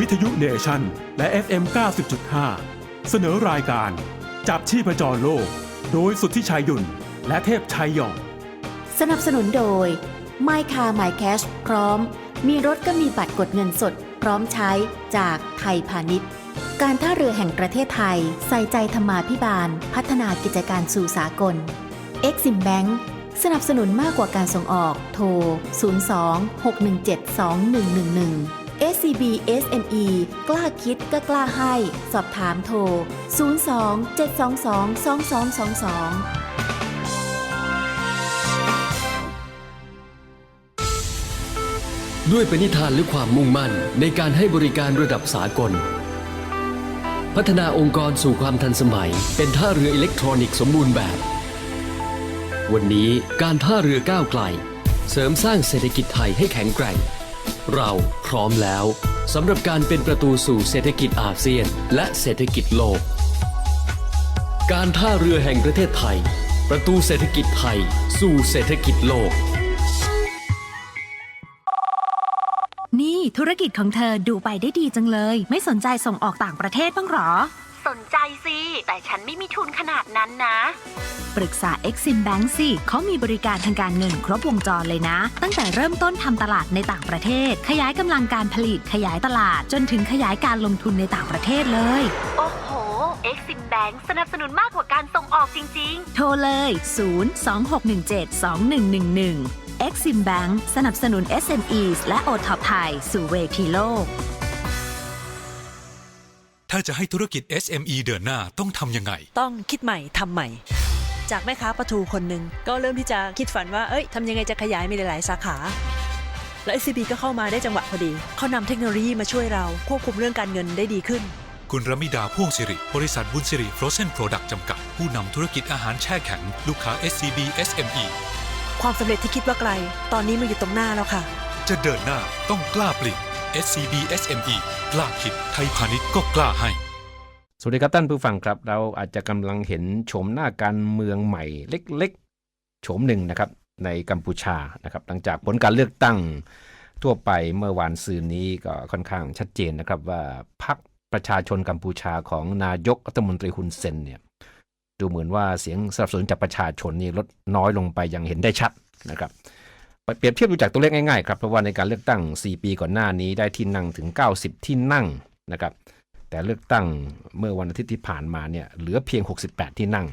วิทยุเนชั่นและ FM 90.5 เสนอรายการ จับชีพจรโลก โดยสุทธิชัยหยุ่น และเทพชัยหยอง สนับสนุนโดย My Car My Cash พร้อม มีรถก็มีบัตรกดเงินสด พร้อมใช้จากไทยพาณิชย์ การท่าเรือแห่งประเทศไทย ใส่ใจธรรมาพิบาล พัฒนากิจการสู่สากล Exim Bank สนับสนุนมากกว่าการส่งออก โทร 02 617 2111 SCB SME กล้าคิดก็กล้าให้ สอบถามโทร 02 722 2222ด้วยปณิธานและความมุ่งมั่นในการให้บริการระดับสากล พัฒนาองค์กรสู่ความทันสมัย เป็นท่าเรืออิเล็กทรอนิกส์สมบูรณ์แบบ วันนี้การท่าเรือก้าวไกล เสริมสร้างเศรษฐกิจไทยให้แข็งแกร่ง เราพร้อมแล้วสำหรับการเป็นประตูสู่เศรษฐกิจอาเซียน และเศรษฐกิจโลก การท่าเรือแห่งประเทศไทย ประตูเศรษฐกิจไทย สู่เศรษฐกิจโลก นี่ธุรกิจของเธอดูไปได้ดีจังเลย ไม่สนใจส่งออกต่างประเทศบ้างหรอ สนใจสิ แต่ฉันไม่มีทุนขนาดนั้นนะ ปรึกษา Exim Bank สิเขามีบริการทางการเงินครบวงจรเลยนะ ตั้งแต่เริ่มต้นทำตลาดในต่างประเทศ ขยายกำลังการผลิตขยายตลาด จนถึงขยายการลงทุนในต่างประเทศเลย โอ้โห Exim Bank สนับสนุนมากกว่าการส่งออกจริงโทรเลย 026172111 Exim Bank สนับสนุน SMEs และ o t o p ไทยสู่เวทีโลก ถ้าจะให้ธุรกิจ SME เดินหน้าต้องทำยังไง ต้องคิดใหม่ทำใหม่ จากแม่ค้าปลาทูคนหนึ่งก็เริ่มที่จะคิดฝันว่าเอ้ยทำยังไงจะขยายมีหลายๆสาขา แล้ว SCB ก็เข้ามาได้จังหวะพอดี เขานำเทคโนโลยีมาช่วยเราควบคุมเรื่องการเงินได้ดีขึ้น คุณรมิดาพ่วงสิริ บริษัทบุญสิริฟรอเซนโปรดักต์จำกัด ผู้นำธุรกิจอาหารแช่แข็ง ลูกค้า SCB SME ความสำเร็จที่คิดว่าไกล ตอนนี้มันอยู่ตรงหน้าแล้วค่ะ จะเดินหน้าต้องกล้าเปลี่ยน SCB SME กล้าคิดไทยพาณิชย์ก็กล้าให้ สวัสดีครับท่านผู้ฟังครับ เราอาจจะกำลังเห็นโฉมหน้าการเมืองใหม่เล็กๆโฉมหนึ่งนะครับในกัมพูชานะครับหลังจากผลการเลือกตั้งทั่วไปเมื่อวานซืนนี้ก็ค่อนข้างชัดเจนนะครับว่าพรรคประชาชนกัมพูชาของนายกรัฐมนตรีฮุนเซนเนี่ยดูเหมือนว่าเสียงสนับสนุนจากประชาชนนี่ลดน้อยลงไปอย่างเห็นได้ชัดนะครับ เปรียบเทียบดูจากตัวเลขง่ายๆครับเพราะว่าในการเลือกตั้ง 4 ปีก่อนหน้านี้ได้ที่นั่งถึง 90 ที่นั่งนะครับแต่เลือกตั้งเมื่อวันอาทิตย์ที่ผ่านมาเนี่ยเหลือเพียง 68 ที่นั่ง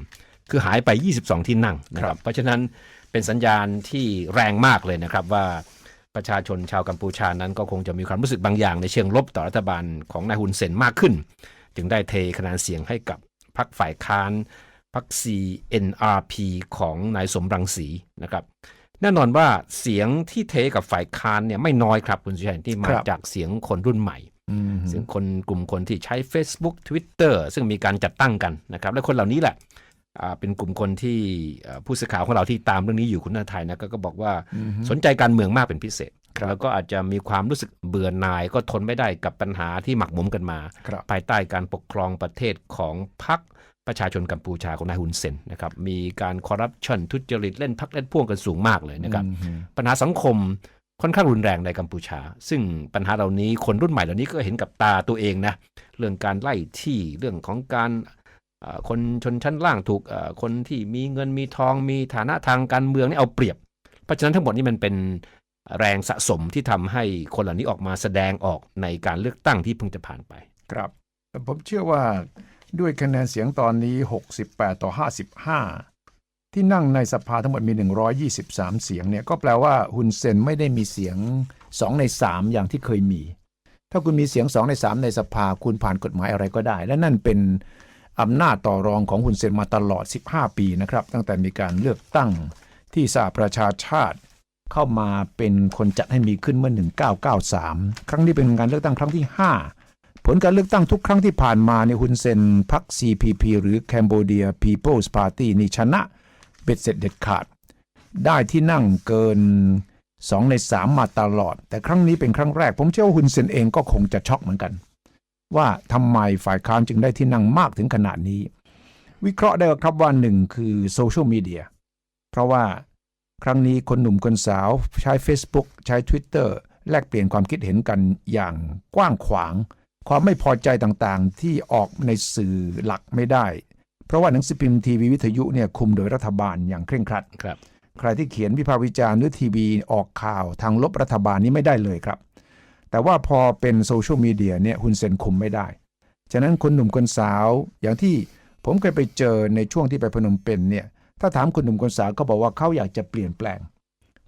คือหายไป 22 ที่นั่งนะครับเพราะฉะนั้นเป็นสัญญาณที่แรงมากเลยนะครับว่าประชาชนชาวกัมพูชานั้นก็คงจะมีความรู้สึกบางอย่างในเชิงลบต่อรัฐบาลของนายฮุนเซนมากขึ้น จึงได้เทคะแนนเสียงให้กับพรรคฝ่ายค้านพรรค CNRP ของนายสมรังสีนะครับ แน่นอนว่าเสียงที่เทกับฝ่ายค้านเนี่ยไม่น้อยครับคุณสุชัยที่มาครับจากเสียงคนรุ่นใหม่อืมซึ่งคนกลุ่มคนที่ใช้ Facebook Twitter ซึ่งมีการจัดตั้งกันนะครับ และคนเหล่านี้แหละอ่าเป็นกลุ่มคนที่อ่าผู้สื่อข่าวของเราที่ตามเรื่องนี้อยู่คุณนาไทยนะก็ก็บอกว่าสนใจการเมืองมากเป็นพิเศษแล้วก็อาจจะมีความรู้สึกเบื่อหน่ายก็ทนไม่ได้กับปัญหาที่หมักหมมกันมาครับภายใต้การปกครองประเทศของพรรค ประชาชนกัมพูชาของนายฮุนเซนนะครับมีการคอร์รัปชันทุจริตเล่นพักเล่นพ่วงกันสูงมากเลยนะครับอืมปัญหาสังคมค่อนข้างรุนแรงในกัมพูชา ซึ่งปัญหาเหล่านี้คนรุ่นใหม่เหล่านี้ก็เห็นกับตาตัวเองนะเรื่องการไล่ที่เรื่องของการเอ่อคนชนชั้นล่างถูกเอ่อคนที่มีเงินมีทองมีฐานะทางการเมืองนี่เอาเปรียบ เพราะฉะนั้นทั้งหมดนี้มันเป็นแรงสะสมที่ทำให้คนเหล่านี้ออกมาแสดงออกในการเลือกตั้งที่เพิ่งจะผ่านไป ครับแต่ผมเชื่อว่า ด้วยคะแนนเสียงตอนนี้ 68 ต่อ 55 ที่นั่งในสภาทั้งหมดมี 123 เสียงเนี่ยก็แปลว่าฮุนเซนไม่ได้มีเสียง 2 ใน 3 อย่างที่เคยมี ถ้าคุณมีเสียง 2 ใน 3 ในสภาคุณผ่านกฎหมายอะไรก็ได้ และนั่นเป็นอำนาจต่อรองของฮุนเซนมาตลอด 15 ปีนะครับ ตั้งแต่มีการเลือกตั้งที่สหประชาชาติเข้ามาเป็นคนจัดให้มีขึ้นเมื่อ 1993 ครั้งนี้เป็นการเลือกตั้งครั้งที่ 5 ผลการเลือกตั้งทุกครั้งที่ผ่านมาเนี่ยฮุนเซนพรรค CPP หรือ Cambodia People's Party นี่ชนะเบ็ดเสร็จเด็ดขาด ได้ที่นั่งเกิน 2 ใน 3 มาตลอด แต่ครั้งนี้เป็นครั้งแรก ผมเชื่อว่าฮุนเซนเองก็คงจะช็อกเหมือนกัน ว่าทำไมฝ่ายค้านจึงได้ที่นั่งมากถึงขนาดนี้ วิเคราะห์ได้ครับว่าหนึ่งคือโซเชียลมีเดียเพราะว่าครั้งนี้คนหนุ่มคนสาวใช้ Facebook ใช้ Twitter แลกเปลี่ยนความคิดเห็นกันอย่างกว้างขวาง ความไม่พอใจต่างๆ ที่ออกในสื่อหลักไม่ได้ เพราะว่าหนังสือพิมพ์ทีวีวิทยุเนี่ยคุมโดยรัฐบาลอย่างเคร่งครัดครับ ใครที่เขียนวิพากษ์วิจารณ์หรือทีวีออกข่าวทางลบรัฐบาลนี้ไม่ได้เลยครับ แต่ว่าพอเป็นโซเชียลมีเดียเนี่ยฮุนเซนคุมไม่ได้ ฉะนั้นคนหนุ่มคนสาวอย่างที่ผมเคยไปเจอในช่วงที่ไปพนมเปญเนี่ยถ้าถามคนหนุ่มคนสาวก็บอกว่าเขาอยากจะเปลี่ยนแปลง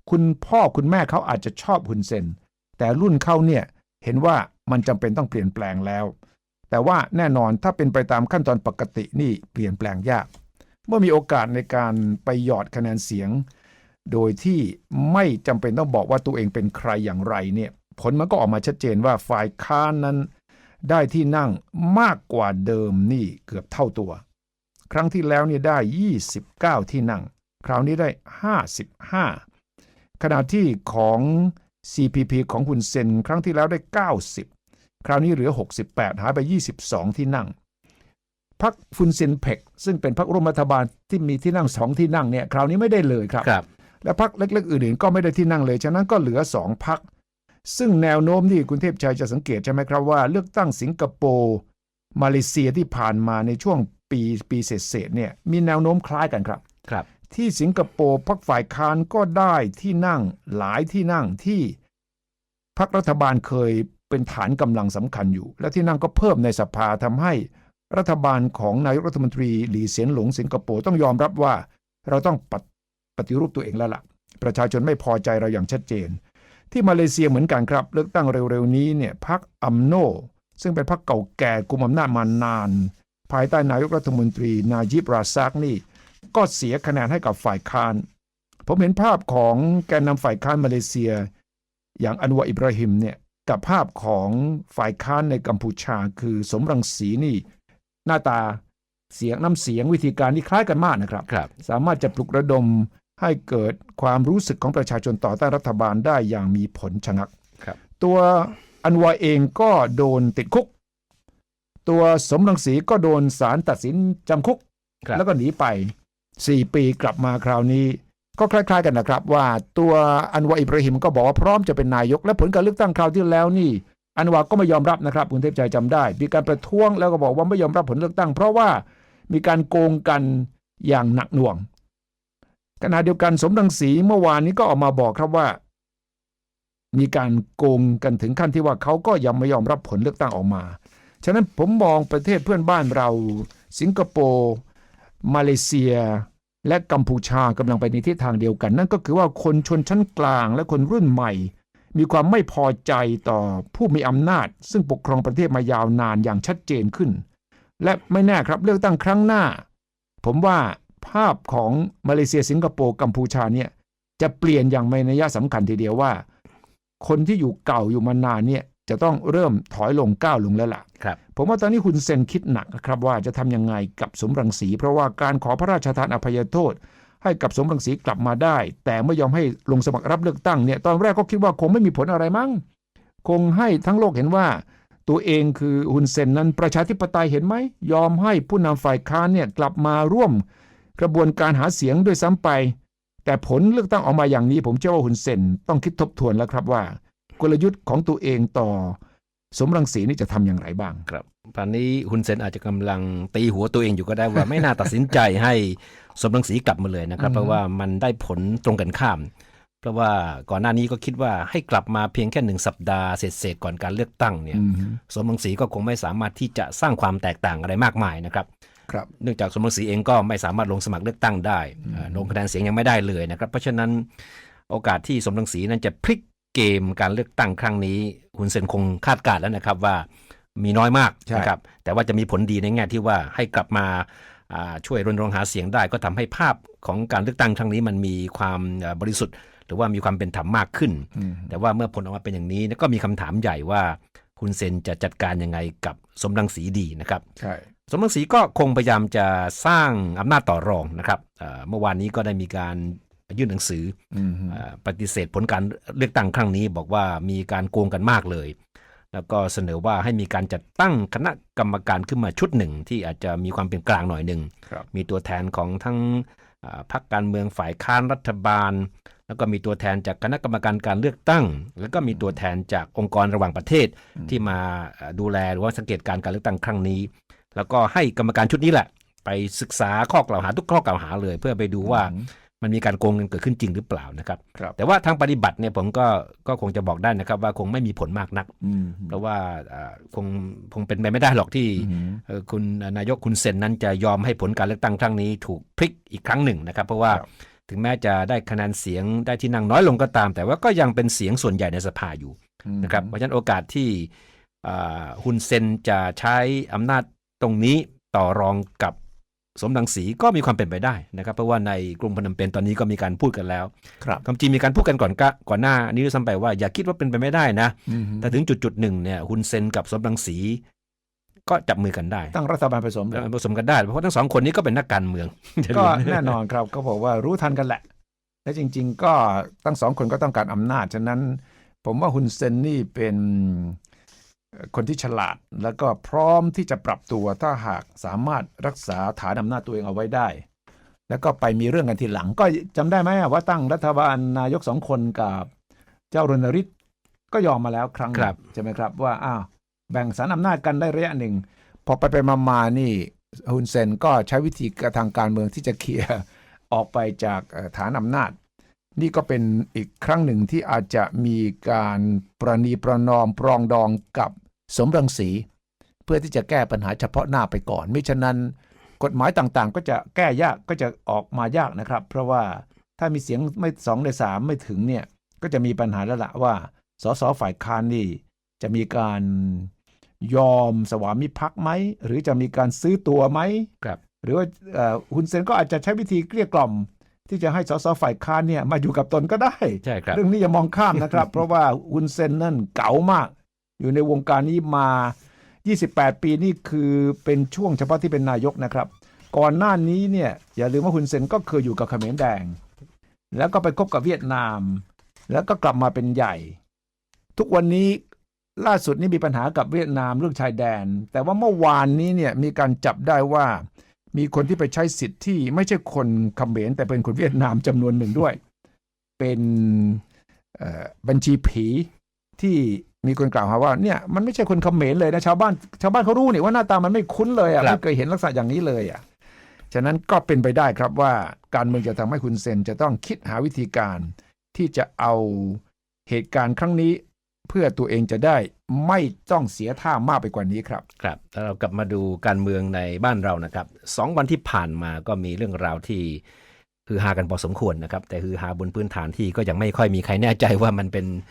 คุณพ่อคุณแม่เขาอาจจะชอบฮุนเซนแต่รุ่นเขาเนี่ยเห็นว่า มันจำเป็นต้องเปลี่ยนแปลงแล้ว แต่ว่าแน่นอนถ้าเป็นไปตามขั้นตอนปกตินี่เปลี่ยนแปลงยาก เมื่อมีโอกาสในการไปหยอดคะแนนเสียง โดยที่ไม่จำเป็นต้องบอกว่าตัวเองเป็นใครอย่างไรเนี่ยผลมันก็ออกมาชัดเจนว่าฝ่ายค้านนั้น ได้ที่นั่งมากกว่าเดิมนี่เกือบเท่าตัว ครั้งที่แล้วเนี่ยได้ 29 ที่นั่ง คราวนี้ได้ 55 ขณะที่ของ CPP ของคุณเซน ครั้งที่แล้วได้ 90 คราวนี้เหลือ 68 หายไป 22 ที่นั่งพักฟุนเซนเพกซึ่งเป็นพักร่วมรัฐบาลที่มีที่นั่งสองที่นั่งเนี่ยคราวนี้ไม่ได้เลยครับครับและพักเล็กๆอื่นๆก็ไม่ได้ที่นั่งเลย ฉะนั้นก็เหลือสองพักซึ่งแนวโน้มที่คุณเทพชัยจะสังเกตใช่ไหมครับว่า เลือกตั้งสิงคโปร์มาเลเซียที่ผ่านมาในช่วงปีปีเศษๆเนี่ยมีแนวโน้มคล้ายกันครับครับ ที่สิงคโปร์พรรคฝ่ายค้านก็ได้ที่นั่งหลายที่นั่งที่พรรครัฐบาลเคย เป็นฐานกำลังสำคัญอยู่ และที่นั่งก็เพิ่มในสภาทำให้รัฐบาลของนายกรัฐมนตรีหลีเสียนหลงสิงคโปร์ต้องยอมรับว่า เราต้องปฏิปฏิรูปตัวเองแล้วล่ะ ประชาชนไม่พอใจเราอย่างชัดเจน ที่มาเลเซียเหมือนกันครับ เลือกตั้งเร็วๆนี้เนี่ยพรรคอัมโน ซึ่งเป็นพรรคเก่าแก่กุมอำนาจมานาน ภายใต้นายกรัฐมนตรีนายิบราซักนี่ ก็เสียคะแนนให้กับฝ่ายค้าน ผมเห็นภาพของแกนนำฝ่ายค้านมาเลเซีย อย่างอันวาอิบราฮิมเนี่ย กับภาพของฝ่ายค้านในกัมพูชา คือสมรังสีนี่หน้าตาเสียงน้ำเสียงวิธีการนี่คล้ายกันมากนะครับครับสามารถจะปลุกระดมให้เกิดความรู้สึกของประชาชนต่อต้านรัฐบาลได้อย่างมีผลชะงักครับตัวอันวาเองก็โดนติดคุก ตัวสมรังสีก็โดนศาลตัดสินจำคุกครับแล้วก็หนีไป 4 ปีกลับมาคราวนี้ ก็คล้าย ๆ กันนะครับ ว่าตัวอันวาอิบราฮิมก็บอกว่าพร้อมจะเป็นนายก และผลการเลือกตั้งคราวที่แล้วนี่ อันวาก็ไม่ยอมรับนะครับคุณเทพใจจำได้ มีการประท้วงแล้วก็บอกว่าไม่ยอมรับผลเลือกตั้ง เพราะว่ามีการโกงกันอย่างหนักหน่วงขณะเดียวกันสมรังสีเมื่อวานนี้ก็ออกมาบอกครับว่า มีการโกงกันถึงขั้นที่ว่าเขาก็ยังไม่ยอมรับผลเลือกตั้งออกมา ฉะนั้นผมมองประเทศเพื่อนบ้านเรา สิงคโปร์มาเลเซีย และกัมพูชากำลังไปในทิศทางเดียวกัน นั่นก็คือว่าคนชนชั้นกลางและคนรุ่นใหม่ มีความไม่พอใจต่อผู้มีอำนาจ ซึ่งปกครองประเทศมายาวนานอย่างชัดเจนขึ้น และไม่แน่ครับเลือกตั้งครั้งหน้า ผมว่าภาพของมาเลเซียสิงคโปร์กัมพูชาเนี่ยจะเปลี่ยนอย่างไม่นัยสำคัญทีเดียวว่า คนที่อยู่เก่าอยู่มานานเนี่ย จะต้องเริ่มถอยลงก้าวลงแล้วล่ะครับผมว่าตอนนี้คุณเซนคิดหนักนะครับว่าจะทำยังไงกับสมรังสี เพราะว่าการขอพระราชทานอภัยโทษ ให้กับสมรังสีกลับมาได้ แต่ไม่ยอมให้ลงสมัครรับเลือกตั้งเนี่ยตอนแรกก็คิดว่าคงไม่มีผลอะไรมั้งคงให้ทั้งโลกเห็นว่า ตัวเองคือฮุนเซนนั้นประชาธิปไตยเห็นไหมยอมให้ผู้นำฝ่ายค้านเนี่ยกลับมาร่วม กระบวนการหาเสียงด้วยซ้ำไป แต่ผลเลือกตั้งออกมาอย่างนี้ ผมเชื่อว่าฮุนเซนต้องคิดทบทวนแล้วครับว่า กลยุทธ์ของตัวเองต่อ สมรังสีนี่จะทำอย่างไรบ้างครับตอนนี้ฮุนเซนอาจจะกำลังตีหัวตัวเองอยู่ก็ได้ว่าไม่น่าตัดสินใจให้สมรังสีกลับมาเลยนะครับอืมเพราะว่ามันได้ผลตรงกันข้าม เพราะว่าก่อนหน้านี้ก็คิดว่าให้กลับมาเพียงแค่หนึ่งสัปดาห์เศษๆก่อนการเลือกตั้งเนี่ยอืมสมรังสีก็คงไม่สามารถที่จะสร้างความแตกต่างอะไรมากมายนะครับครับเนื่องจากสมรังสีเองก็ไม่สามารถลงสมัครเลือกตั้งได้เอ่อลงคะแนนเสียงยังไม่ได้เลยนะครับ เพราะฉะนั้นโอกาสที่สมรังสีนั้นจะพลิก เกมการเลือกตั้งครั้งนี้ฮุนเซนคงคาดการณ์แล้วนะครับว่ามีน้อยมากใช่นะครับแต่ว่าจะมีผลดีในแง่ที่ว่าให้กลับมาอ่าช่วยรณรงค์หาเสียงได้ ก็ทำให้ภาพของการเลือกตั้งครั้งนี้มันมีความเอ่อบริสุทธิ์ หรือว่ามีความเป็นธรรมมากขึ้นอืมแต่ว่าเมื่อผลออกมาเป็นอย่างนี้ก็มีคำถามใหญ่ว่าฮุนเซนจะจัดการยังไงกับสมรังสีดีนะครับใช่สมรังสีก็คงพยายามจะสร้างอำนาจต่อรองนะครับเอ่อเมื่อวานนี้ก็ได้มีการ ยื่นหนังสืออืมเอ่อปฏิเสธผลการเลือกตั้งครั้งนี้ บอกว่ามีการโกงกันมากเลย แล้วก็เสนอว่าให้มีการจัดตั้งคณะกรรมการขึ้นมาชุดหนึ่ง ที่อาจจะมีความเป็นกลางหน่อยหนึ่งครับมีตัวแทนของทั้งอ่าพรรคการเมืองฝ่ายค้านรัฐบาล แล้วก็มีตัวแทนจากคณะกรรมการการเลือกตั้ง แล้วก็มีตัวแทนจากองค์กรระหว่างประเทศที่มาเอ่อดูแลหรือว่าสังเกตการการเลือกตั้งครั้งนี้ แล้วก็ให้กรรมการชุดนี้แหละ ไปศึกษาข้อกล่าวหาทุกข้อกล่าวหาเลย เพื่อไปดูว่า มันมีการโกงเงินเกิดขึ้นจริงหรือเปล่านะครับครับแต่ว่าทางปฏิบัติเนี่ยผมก็ก็คงจะบอกได้นะครับ ว่าคงไม่มีผลมากนักอืมเพราะว่าอ่าคงคงเป็นไปไม่ได้หรอกที่อืมเอ่อคุณนายกคุณเซนนั้นจะยอมให้ผลการเลือกตั้งครั้งนี้ถูกพลิกอีกครั้งหนึ่งนะครับ เพราะว่าครับถึงแม้จะได้คะแนนเสียงได้ที่นั่งน้อยลงก็ตาม แต่ว่าก็ยังเป็นเสียงส่วนใหญ่ในสภาอยู่นะครับเพราะฉะนั้นโอกาสที่อ่าฮุนเซนจะใช้อำนาจตรงนี้ต่อรองกับ สมรังสีก็มีความเป็นไปได้นะครับเพราะว่าในกรุงพนมเปญตอนนี้ก็มีการพูดกันแล้วครับความจริงมีการพูดกันก่อนกะก่อนหน้านี้ด้วยซ้ำไปว่าอย่าคิดว่าเป็นไปไม่ได้นะอืมแต่ถึงจุดจุดๆหนึ่งเนี่ยฮุนเซนกับสมรังสีก็จับมือกันได้ ตั้งรัฐบาลผสมเลยผสมกันได้ เพราะทั้งสองคนนี้ก็เป็นนักการเมือง ก็แน่นอนครับก็บอกว่ารู้ทันกันแหละ และจริง ๆ ก็ทั้งสองคนก็ต้องการอำนาจฉะนั้น ผมว่าฮุนเซนนี่เป็นเอ่อ คนที่ฉลาดแล้วก็พร้อมที่จะปรับตัวถ้าหากสามารถรักษาฐานอำนาจตัวเองเอาไว้ได้ แล้วก็ไปมีเรื่องกันทีหลัง ก็จำได้ไหมอะว่าตั้งรัฐบาลนายกสองคนกับเจ้ารณฤทธิ์ก็ยอมมาแล้วครั้งหนึ่งครับใช่ไหมครับว่าอ้าวแบ่งสารอำนาจกันได้ระยะหนึ่ง พอไปไปมามานี่ฮุนเซนก็ใช้วิธีการทางการเมืองที่จะเคลียร์ออกไปจากเอ่อฐานอำนาจ นี่ก็เป็นอีกครั้งหนึ่งที่อาจจะมีการประนีประนอมปรองดองกับ สมรังสีเพื่อที่จะแก้ปัญหาเฉพาะหน้าไปก่อนไม่ฉะนั้นกฎหมายต่างๆ ก็จะแก้ยากก็จะออกมายากนะครับ เพราะว่าถ้ามีเสียงไม่สองในสามไม่ถึงเนี่ยก็จะมีปัญหาแล้วละว่าสสฝ่ายค้านนี่จะมีการยอมสวามิภักดิ์ไหม หรือจะมีการซื้อตัวไหมครับ หรือว่าเอ่อฮุนเซนก็อาจจะใช้วิธีเกลี้ยกล่อม ที่จะให้สสฝ่ายค้านเนี่ยมาอยู่กับตนก็ได้ใช่ครับเรื่องนี้อย่ามองข้ามนะครับ เพราะว่าฮุนเซนนั่นเก๋ามาก อยู่ในวงการนี้มา 28 ปีนี่คือเป็นช่วงเฉพาะที่เป็นนายกนะครับ ก่อนหน้านี้เนี่ยอย่าลืมว่าฮุนเซนก็เคยอยู่กับเขมรแดง แล้วก็ไปคบกับเวียดนาม แล้วก็กลับมาเป็นใหญ่ ทุกวันนี้ล่าสุดนี่มีปัญหากับเวียดนามเรื่องชายแดน แต่ว่าเมื่อวานนี้เนี่ยมีการจับได้ว่ามีคนที่ไปใช้สิทธิ์ที่ไม่ใช่คนเขมรแต่เป็นคนเวียดนามจำนวนหนึ่งด้วย เป็นบัญชีผีที่ มีคนกล่าวหาว่าเนี่ยมันไม่ใช่คนเขมรเลยนะชาวบ้านชาวบ้านเขารู้นี่ว่าหน้าตามันไม่คุ้นเลยครัอะบไม่เคยเห็นลักษณะอย่างนี้เลยอะฉะนั้นก็เป็นไปได้ครับว่าการเมืองจะทำให้คุณเซนจะต้องคิดหาวิธีการที่จะเอาเหตุการณ์ครั้งนี้เพื่อตัวเองจะได้ไม่ต้องเสียท่ามากไปกว่านี้ครับ ครับแล้วเรากลับมาดูการเมืองในบ้านเรานะครับสองวันที่ผ่านมาก็มีเรื่องราวที่ฮือฮากันพอสมควรนะครับ แต่ฮือฮาบนพื้นฐานที่ก็ยังไม่ค่อยมีใครแน่ใจว่ามันเป็นอ่า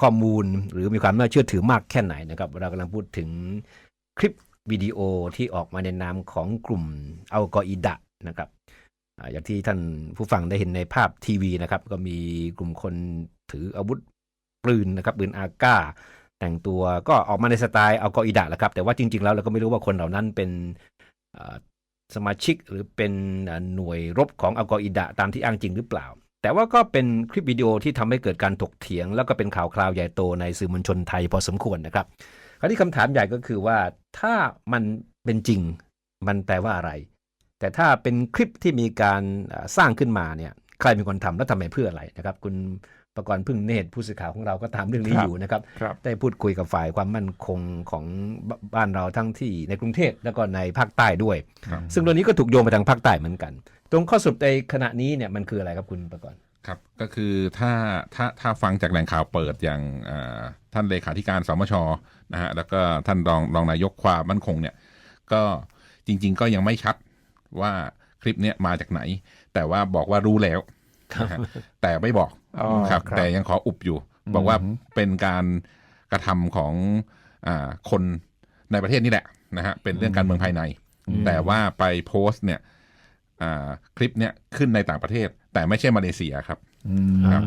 ข้อมูลหรือมีความน่าเชื่อถือมากแค่ไหนนะครับเรากำลังพูดถึงคลิปวิดีโอที่ออกมาในนามของกลุ่มอัลกออิดะนะครับอย่างที่ท่านผู้ฟังได้เห็นในภาพทีวีนะครับ ก็มีกลุ่มคนถืออาวุธปืนนะครับปืนอาก้า แต่งตัวก็ออกมาในสไตล์อัลกออิดะแหละครับ แต่ว่าจริง ๆ แล้วเราก็ไม่รู้ว่าคนเหล่านั้นเป็นสมาชิกหรือเป็นหน่วยรบของอัลกออิดะตามที่อ้างจริงหรือเปล่า แต่ว่าก็เป็นคลิปวิดีโอที่ทำให้เกิดการถกเถียง แล้วก็เป็นข่าวคราวใหญ่โตในสื่อมวลชนไทยพอสมควรนะครับ คราวนี้คำถามใหญ่ก็คือว่าถ้ามันเป็นจริงมันแปลว่าอะไร แต่ถ้าเป็นคลิปที่มีการเอ่อสร้างขึ้นมาเนี่ยใครเป็นคนทำและทำไปเพื่ออะไรนะครับ คุณประกรณ์พึ่งเนตรผู้สื่อข่าวของเราก็ตามเรื่องนี้ครับอยู่นะครับครับได้พูดคุยกับฝ่ายความมั่นคงของบบ้านเราทั้งที่ในกรุงเทพแล้วก็ในภาคใต้ด้วยครับซึ่งเรื่องนี้ก็ถูกโยงไปทางภาคใต้เหมือนกัน ตรงข้อสรุปในขณะนี้เนี่ยมันคืออะไรครับคุณประกรณ์ครับก็คือถ้าถ้าถ้าฟังจากแหล่งข่าวเปิดอย่างอ่าท่านเลขาธิการสมชนะฮะแล้วก็ท่านรองรองนายกความมั่นคงเนี่ยก็จริง ๆ ก็ยังไม่ชัดว่าคลิปเนี้ยมาจากไหน แต่ว่าบอกว่ารู้แล้วนะฮะแต่ไม่บอกอ๋อครับครับ แต่ยังขออุบอยู่ บอกว่าอืมเป็นการกระทำของอาคนในประเทศนี่แหละนะฮะเป็นเรื่องการเมืองภายใน แต่ว่าไปโพสต์เนี่ยอ่า คลิปเนี่ยขึ้นในต่างประเทศ แต่ไม่ใช่มาเลเซียครับอืมครับ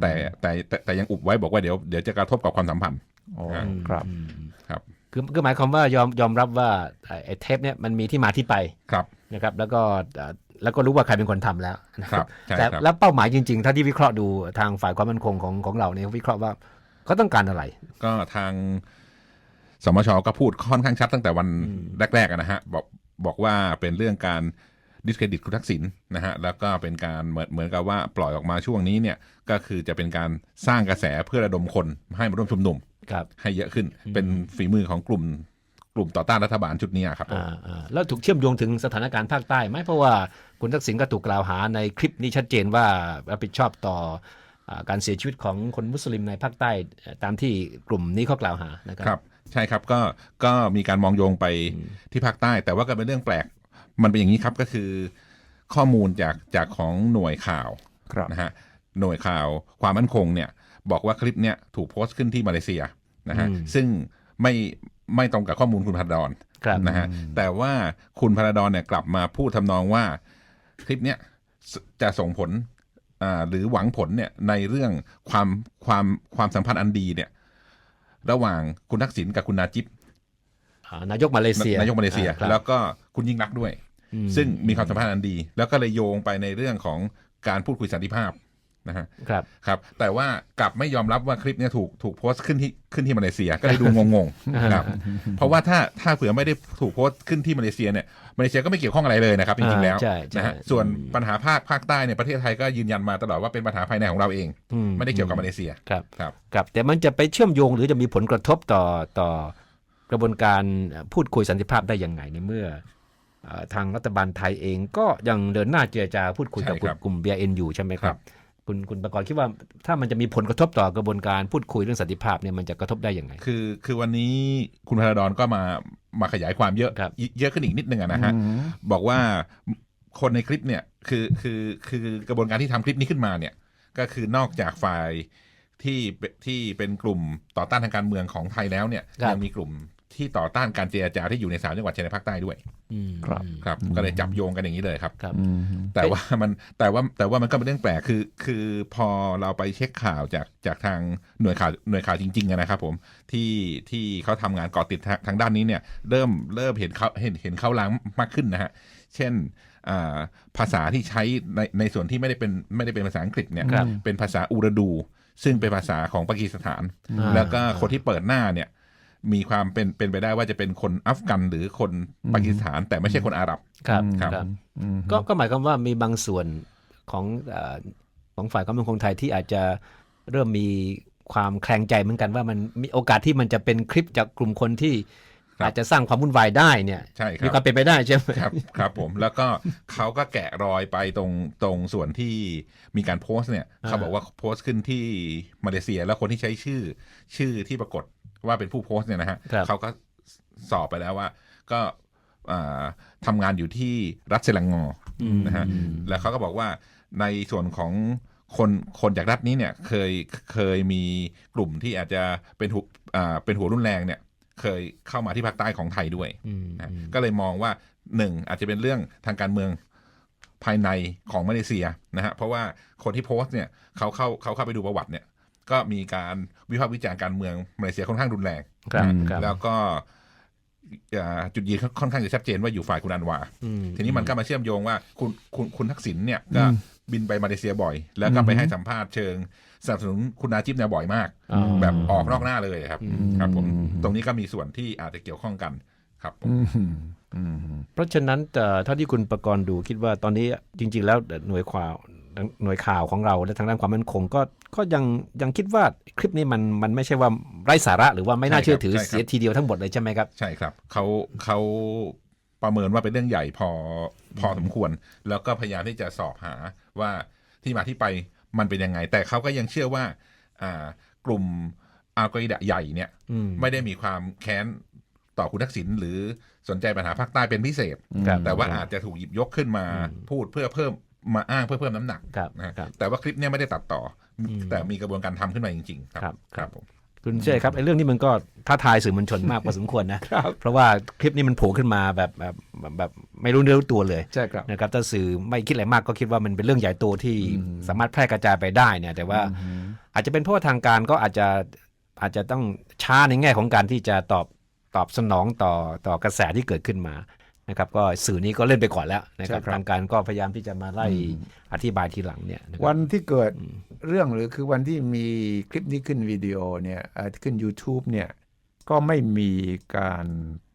แต่แต่แต่แต่ยังอุบไว้บอกว่าเดี๋ยวเดี๋ยวจะกระทบกับความสัมพันธ์อ๋ออืมครับอืมครับคือคือหมายความว่ายอมยอมรับว่าไอ้ไอ้เทปเนี่ยมันมีที่มาที่ไปครับนะครับ แล้วก็เอ่อแล้วก็รู้ว่าใครเป็นคนทำแล้วนะครับใช่แต่ครับแล้วเป้าหมายจริงๆ ถ้าที่วิเคราะห์ดูทางฝ่ายความมั่นคงของของเราเนี่ยวิเคราะห์ว่าเขาต้องการอะไร ก็ทางสมชก็พูดค่อนข้างชัดตั้งแต่วันอืมแรกๆอะนะฮะบอกบอกว่าเป็นเรื่องการ ดิสเครดิตคุณทักษิณนะฮะแล้วก็เป็นการเหมือนเหมือนกับว่าปล่อยออกมาช่วงนี้เนี่ยก็คือจะเป็นการสร้างกระแสเพื่อระดมคนให้มาร่วมชุมนุมครับให้เยอะขึ้นเป็นฝีมือของกลุ่มกลุ่มต่อต้านรัฐบาลชุดนี้ครับผมอ่าอ่าแล้วถูกเชื่อมโยงถึงสถานการณ์ภาคใต้ไหมเพราะว่าคุณทักษิณก็ถูกกล่าวหาในคลิปนี้ชัดเจนว่ารับผิดชอบต่ออาการเสียชีวิตของคนมุสลิมในภาคใต้เอ่อตามที่กลุ่มนี้เขากล่าวหานะครัครับ ใช่ครับก็ก็มีการมองโยงไปที่ภาคใต้ แต่ว่าก็เป็นเรื่องแปลก มันเป็นอย่างนี้ครับก็คือข้อมูลจากจากของหน่วยข่าวครับนะฮะหน่วยข่าวความมั่นคงเนี่ยบอกว่าคลิปเนี่ยถูกโพสต์ขึ้นที่มาเลเซียนะฮะอืมซึ่งไม่ไม่ตรงกับข้อมูลคุณพระดอนครับนะฮะแต่ว่าคุณพระดอนเนี่ยกลับมาพูดทำนองว่าคลิปเนี้ยสจะส่งผลอ่าหรือหวังผลเนี่ยในเรื่องความความความสัมพันธ์อันดีเนี่ยระหว่างคุณทักษิณกับคุณนาจิบอ่า นายกมาเลเซียนายกมาเลเซียอ่ครับแล้วก็คุณยิ่งรักษณ์ด้วยอืมซึ่งมีความสัมพันธ์อันดี แล้วก็เลยโยงไปในเรื่องของการพูดคุยสันติภาพนะฮะครับครับ แต่ว่ากลับไม่ยอมรับว่าคลิปเนี้ยถูกถูกโพสต์ขึ้นที่ขึ้นที่มาเลเซียก็เลยดูงงๆครับเพราะว่าถ้าถ้าเผื่อไม่ได้ถูกโพสต์ขึ้นที่มาเลเซียเนี่ยมาเลเซียก็ไม่เกี่ยวข้องอะไรเลยนะครับจริงๆแล้วอ่าใช่ใช่นะฮะส่วนปัญหาภาคภาคใต้เนี่ยประเทศไทยก็ยืนยันมาตลอดว่าเป็นปัญหาภายในของเราเองอืไม่ได้เกี่ยวกับมาเลเซียครับครับครับแต่มันจะไปเชื่อมโยงหรือจะมีผลกระทบต่อต่อ กระบวนการพูดคุยสันติภาพได้ยังไงในเมื่อเอ่อทางรัฐบาลไทยเองก็ยังเดินหน้าเจรจาพูดคุยกับใช่ครับกลุ่ม BNN อยู่ใช่ไหมคครัรับบคุณคุณประกอบคิดว่าถ้ามันจะมีผลกระทบต่อกระบวนการพูดคุยเรื่องสันติภาพเนี่ยมันจะกระทบได้ยังไง คือคือวันนี้คุณพระดอนก็มามาขยายความเยอะครับเยอะขึ้นอีกนิดนึงอะนะฮะบอกว่าคนในคลิปเนี่ยคือคือคือกระบวนการที่ทำคลิปนี้ขึ้นมาเนี่ยก็คือนอกจากฝ่ายที่เป็นที่เป็นกลุ่มต่อต้านทางการเมืองของไทยแล้วเนี่ยครับยังมีกลุ่ม ที่ต่อต้านการเจรจาที่อยู่ในสามจังหวัดชายแดนภาคใต้ด้วยอืมครับครับ ก็เลยจับโยงกันอย่างนี้เลยครับครับอืมแต่ว่ามันแต่ว่าแต่ว่ามันก็เป็นเรื่องแปลกคือ คือพอเราไปเช็คข่าวจากจากทางหน่วยข่าวหน่วยข่าวจริงๆอะนะครับ ผมที่ที่เขาทำงานเกาะติดทางทางด้านนี้เนี่ย เริ่มเริ่มเห็นเขาเห็นเห็นเขาล้างมากขึ้นนะฮะเช่นอ่าภาษาที่ใช้ในในส่วนที่ไม่ได้เป็นไม่ได้เป็นภาษาอังกฤษเนี่ยครับเป็นภาษาอูรดู ซึ่งเป็นภาษาของปากีสถานอ่าแล้วก็คนที่เปิดหน้าเนี่ย มีความเป็นเป็นไปได้ว่าจะเป็นคนอัฟกันหรือคนปากีสถาน แต่ไม่ใช่คนอาหรับครับครับครับก็ก็หมายความว่ามีบางส่วนของเออของฝ่ายความมั่นคงไทยที่อาจจะเริ่มมีความแคลงใจเหมือนกันว่ามันมีโอกาสที่มันจะเป็นคลิปจากกลุ่มคนที่ครับอาจจะสร้างความวุ่นวายได้เนี่ยใช่ครับมีความเป็นไปได้ใช่ไหมครับครับผมแล้วก็เขาก็แกะรอยไปตรงตรงส่วนที่มีการโพสต์เนี่ยอ่าเขาบอกว่าโพสต์ขึ้นที่มาเลเซีย แล้วคนที่ใช้ชื่อชื่อที่ปรากฏ ว่าเป็นผู้โพสต์เนี่ยนะฮะครับเขาก็สอบไปแล้วว่า ก็อ่าทำงานอยู่ที่รัฐเซลังงออนะฮะแล้วเขาก็บอกว่าในส่วนของคนคนจากรัฐนี้เนี่ยเคยเคยมีกลุ่มที่อาจจะเป็นหัวอ่าเป็นหัวรุนแรงเนี่ย เคยเข้ามาที่ภาคใต้ของไทยด้วยอืมนะก็เลยมองว่าหนึ่งอาจจะเป็นเรื่องทางการเมืองภายในของมาเลเซียนะฮะเพราะว่าคนที่โพสต์เนี่ยเขาเข้าเขาเข้าไปดูประวัติเนี่ย ก็มีการวิพากษ์วิจารณ์การเมืองมาเลเซียค่อนข้างรุนแรงครับนะครับแล้วก็อ่าจุดยืนค่อนข้างจะชัดเจนว่าอยู่ฝ่ายคุณอันวาอืมทีนี้มันก็มาเชื่อมโยงว่าคุณคุณคุณทักษิณเนี่ยก็บินไปมาเลเซียบ่อย แล้วก็ไปให้สัมภาษณ์เชิงสนับสนุนคุณนาจิบเนี่ยบ่อยมากอ๋อแบบออกนอกหน้าเลยครับอืมครับผมตรงนี้ก็มีส่วนที่อาจจะเกี่ยวข้องกันครับผมอืมอืมเพราะฉะนั้นเอ่อเท่าที่คุณประกรณ์ดูคิดว่าตอนนี้จริง ๆ แล้วหน่วยข่าว หน่วยข่าวของเราและทางด้านความมั่นคงก็ก็ยังยังคิดว่าคลิปนี้มันมันไม่ใช่ว่าไร้สาระหรือว่าไม่น่าใช่ครับเชื่อถือใช่ครับเสียทีเดียวทั้งหมดเลยใช่ไหมครับ ใช่ครับเขาเขาประเมินว่าเป็นเรื่องใหญ่พอพอสมควร แล้วก็พยายามที่จะสอบหาว่าที่มาที่ไปมันเป็นยังไง แต่เขาก็ยังเชื่อว่า อ่ากลุ่มอัลกออิดะใหญ่เนี่ยอืมไม่ได้มีความแค้นต่อคุณทักษิณหรือสนใจปัญหาภาคใต้เป็นพิเศษครับแต่ว่าอาจจะถูกหยิบยกขึ้นมาพูดเพื่อเพิ่ม มาอ้างเพื่อเพิ่มน้ำหนักครับนะฮะครับแต่ว่าคลิปเนี้ไม่ได้ตัดต่ออมแต่มีกระบวนการทำขึ้นมาจริง ๆ ครับครับผมคุณเชื่อครับไอ้เรื่องนี้มันก็ท้าทายสื่อมวลชนมากพอสมควรนะ เพราะว่าคลิปนี้มันโผล่ขึ้นมาแบบแบบแบบแบบไม่รู้เนื้อรู้ตัวเลยใช่ครับนะครับถ้าสื่อไม่คิดอะไรมากก็คิดว่ามันเป็นเรื่องใหญ่โตที่สามารถแพร่กระจายไปได้เนี่ยแต่ว่าอาจจะเป็นเพราะว่าทางการก็อาจจะอาจจะต้องช้าในแง่ของการที่จะตอบตอบสนองต่อต่อกระแสที่เกิดขึ้นมา นะครับก็สื่อนี้ก็เล่นไปก่อนแล้วนะครับใช่ครับทางการก็พยายามที่จะมาไล่อธิบายทีหลังเนี่ยนะครับวันที่เกิดเรื่องหรือคือวันที่มีคลิปนี้ขึ้นวิดีโอเนี่ยเอ่อขึ้น YouTube เนี่ยก็ไม่มีการ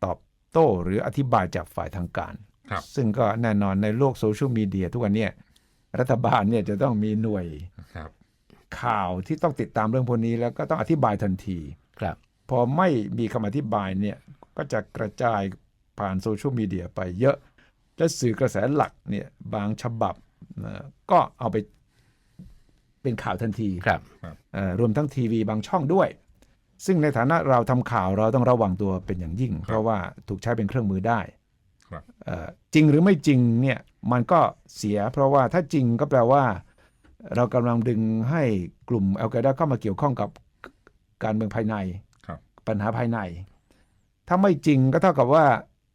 ตอบโต้หรืออธิบายจากฝ่ายทางการครับซึ่งก็แน่นอนในโลกโซเชียลมีเดียทุกวันเนี้รัฐบาลเนี่ยจะต้องมีหน่วยครับข่าวที่ต้องติดตามเรื่องพวกนี้แล้วก็ต้องอธิบายทันทีครับ พอไม่มีคำอธิบายเนี่ยก็จะกระจาย ผ่านโซเชียลมีเดียไปเยอะ และสื่อกระแสหลักเนี่ยบางฉบับนะก็เอาไปเป็นข่าวทันทีครับเอ่อรวมทั้งทีวีบางช่องด้วย ซึ่งในฐานะเราทำข่าวเราต้องระวังตัวเป็นอย่างยิ่ง เพราะว่าถูกใช้เป็นเครื่องมือได้ครับเอ่อจริงหรือไม่จริงเนี่ยมันก็เสีย เพราะว่าถ้าจริงก็แปลว่า เรากำลังดึงให้กลุ่มอัลกออิดาเข้ามาเกี่ยวข้องกับการเมืองภายในครับปัญหาภายใน ถ้าไม่จริงก็เท่ากับว่า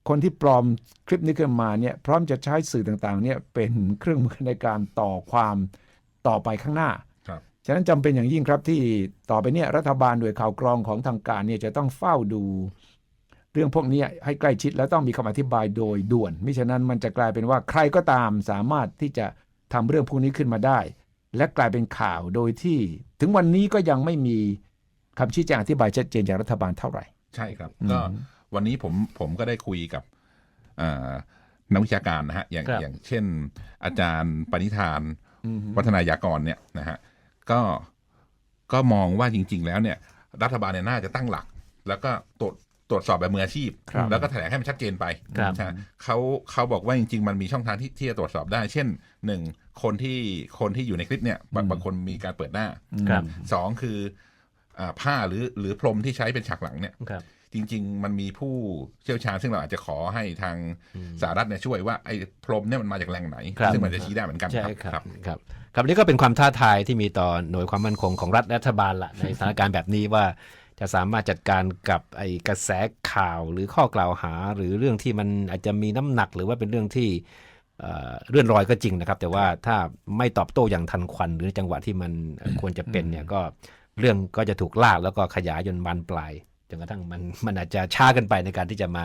คนที่ปลอมคลิปนี้ขึ้นมาเนี่ยพร้อมจะใช้สื่อต่างๆเนี่ยเป็นเครื่องมือในการต่อความต่อไปข้างหน้าครับฉะนั้นจำเป็นอย่างยิ่งครับที่ต่อไปเนี่ยรัฐบาลโดยข่าวกรองของทางการเนี่ยจะต้องเฝ้าดู เรื่องพวกนี้ให้ใกล้ชิดและต้องมีคำอธิบายโดยด่วนมิฉะนั้นมันจะกลายเป็นว่าใครก็ตามสามารถที่จะทำเรื่องพวกนี้ขึ้นมาได้ และกลายเป็นข่าวโดยที่ ถึงวันนี้ก็ยังไม่มีคำชี้แจงอธิบายชัดเจนจากรัฐบาลเท่าไหร่ ใช่ครับอืมก็ วันนี้ผมผมก็ได้คุยกับอ่านักวิชาการนะฮะอย่างครับอย่างเช่น อาจารย์ปณิธานอืมวัฒนายากรเนี่ยนะฮะก็ก็มองว่าจริง ๆ แล้วเนี่ย รัฐบาลเนี่ยน่าจะตั้งหลัก แล้วก็ตรวจตรวจสอบแบบมืออาชีพครับแล้วก็แถลงให้มันชัดเจนไปครับนะฮะเขาเขาบอกว่าจริง ๆ มันมีช่องทางที่ที่จะตรวจสอบได้ เช่นหนึ่งคนที่คนที่อยู่ในคลิปเนี่ยบางบางคนมีการเปิดหน้าครับสองคืออ่าผ้าหรือหรือพรมที่ใช้เป็นฉากหลังเนี่ยครับ จริง ๆ มันมีผู้เชี่ยวชาญซึ่งเราอาจจะขอให้ทางสหรัฐเนี่ยช่วยว่าไอ้พรมเนี่ยมันมาจากแหล่งไหนครับซึ่งมันจะชี้ได้เหมือนกันใช่ครับครับครับครับนี่ก็เป็นความท้าทายที่มีต่อหน่วยความมั่นคงของรัฐและรัฐบาลละในสถานการณ์แบบนี้ว่าจะสามารถจัดการกับไอ้กระแสข่าวหรือข้อกล่าวหา หรือเรื่องที่มันอาจจะมีน้ำหนักหรือว่าเป็นเรื่องที่เอ่อเลื่อนรอยก็จริงนะครับ แต่ว่าถ้าไม่ตอบโต้อย่างทันควัน หรือจังหวะที่มันเอ่อควรจะเป็นเนี่ยก็เรื่องก็จะถูกลากแล้วก็ขยายจนบานปลาย จนกระทั่งมันมันอาจจะช้าเกันไปในการที่จะมา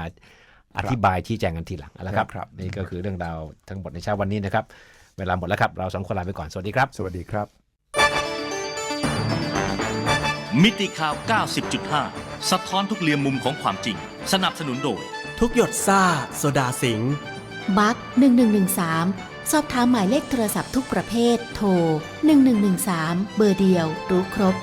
อธิบายชี้แจงกันทีหลังเอาละครับครับ นี่ก็คือเรื่องราวทั้งหมดในเช้าวันนี้นะครับ เวลาหมดแล้วครับ เราสองคนลาไปก่อน สวัสดีครับ สวัสดีครับ มิติข่าว 90.5 สะท้อนทุกเรียมมุมของความจริง สนับสนุนโดย ทุกหยดซ่า โซดาสิงห์บัค1113 สอบถามหมายเลขโทรศัพท์ทุกประเภท โทร 1113 เบอร์เดียว รู้ครบ